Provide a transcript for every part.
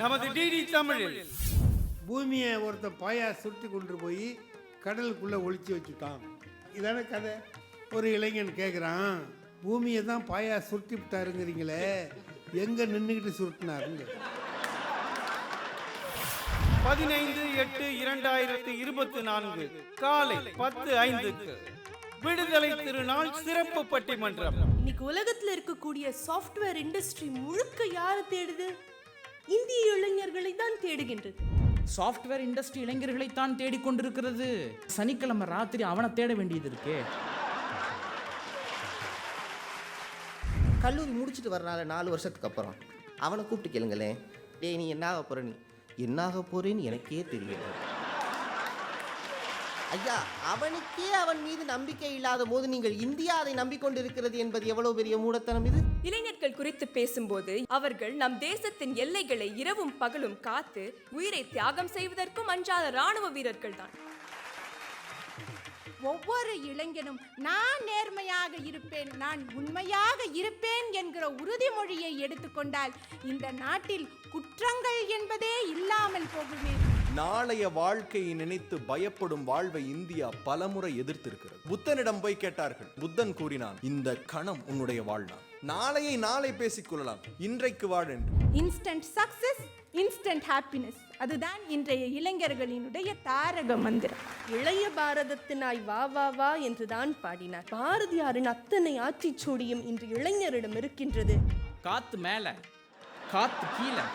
நமது டிடி தமிழில். பூமியை ஒருத்தன் பாயா சுருட்டி கொண்டு போய் கடலுக்குள்ளே ஒளிச்சு வச்சுட்டான். இதான கதை? ஒரு இளைஞன் கேட்குறான் பூமியை தான் பாயா சுருட்டி விட்டாருங்கிறீங்களே எங்கே நின்றுக்கிட்டு சுருட்டினாருங்க? பதினைந்து எட்டு இரண்டாயிரத்தி இருபத்தி நான்கு காலை பத்து ஐந்துக்கு. விடுதலை திருநாள் சிறப்பு பட்டிமன்றம். இன்னைக்கு உலகத்துல இருக்கக்கூடிய சாஃப்ட்வேர் இண்டஸ்ட்ரி முழுக்க யாரை தேடுது? இந்திய இளைஞர்களை தான் தேடுகின்றது. Software industry இளைஞர்களைத்தான் தேடிக்கொண்டிருக்கிறது. சனிக்கிழமை ராத்திரி அவனை தேட வேண்டியது இருக்கே. கல்லூரி முடிச்சுட்டு வரனால நாலு வருஷத்துக்கு அப்புறம் அவனை கூப்பிட்டு கேளுங்களேன். டேய் நீ என்ன ஆக போற நீ? என்ன ஆக போறேன்னு எனக்கே தெரியல ஐயா அவனுக்கே அவன் மீது நம்பிக்கை இல்லாத போது நீங்கள் இந்தியா அதை நம்பிக்கொண்டிருக்கிறது என்பது எவ்வளவு பெரிய மூடத்தனம் இது? இளைஞர்கள் குறித்து பேசும்போது அவர்கள் நம் தேசத்தின் எல்லைகளை இரவும் பகலும் காத்து உயிரை தியாகம் செய்வதற்கும் அஞ்சாத ராணுவ வீரர்கள் தான் ஒவ்வொரு இளைஞனும் நான் நேர்மையாக இருப்பேன் நான் உண்மையாக இருப்பேன் என்கிற உறுதிமொழியை எடுத்துக்கொண்டால் இந்த நாட்டில் குற்றங்கள் என்பதே இல்லாமல் போகுமே. நாளைய வாழ்க்கையை நினைத்து பயப்படும் வாழ்வை இந்தியா பலமுறை எதிர்த்திருக்கிறது. புத்தனிடம் போய் கேட்டார்கள். புத்தன் கூறினான் இந்த கணம் உன்னுடைய வாழ்நாள். நாளையை நாளை பேசிக் கொள்ளலாம். இன்றைக்கு வாழ் என்று. இன்ஸ்டன்ட் சக்சஸ் இன்ஸ்டன்ட் ஹாப்பினஸ் அதுதான் இன்றைய இளைஞர்களினுடைய தாரக மந்திரம். இளைய பாரதத்தினாய் வா வா வா என்றுதான் பாடினார். பாரதியாரின் அத்தனை ஆட்சிச்சூடியும் இன்று இளைஞரிடம் இருக்கின்றது. காத்து மேலே காத்து கீழே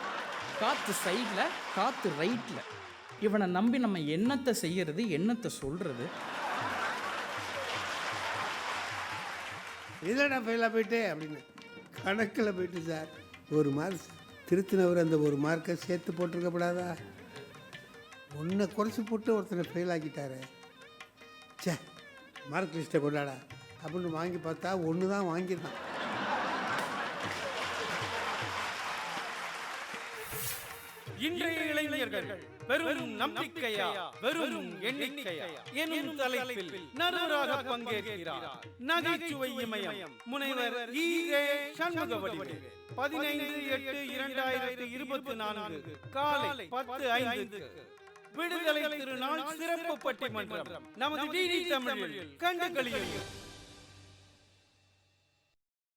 காத்து சைடில் காத்து ரைட்டில் இவனை நம்பி நம்ம என்னத்தை செய்கிறது என்னத்தை சொல்கிறது இதெல்லாம் ஃபெயிலாக போயிட்டே அப்படின்னு. கணக்கில் போயிட்டு சார் ஒரு மார்க் திருத்தினவர் அந்த ஒரு மார்க்கை சேர்த்து போட்டிருக்கப்படாதா? ஒன்றை குறைச்சி போட்டு ஒருத்தனை ஃபெயில் ஆக்கிட்டாரு. ச்சே மார்க் லிஸ்ட்டை கொண்டாடா. அப்படின்னு வாங்கி பார்த்தா ஒன்று தான் வாங்கியிருக்கான். இன்றைய இளைஞர்கள் வெறும் நம்பிக்கையா வெறும் எண்ணிக்கையா எனும் தலைப்பில் நடுவராக பங்கேற்கிறார் நகைச்சுவை இமயம். முனைவர் ஈ. ரே சண்முக வடிவேல் பதினைந்து எட்டு இரண்டாயிரத்தி இருபத்தி நான்கு. காலை பத்து ஐந்துக்கு. விடுதலை திருநாள் சிறப்பு பட்டிமன்றம். நமது டிடி தமிழில் கண்டு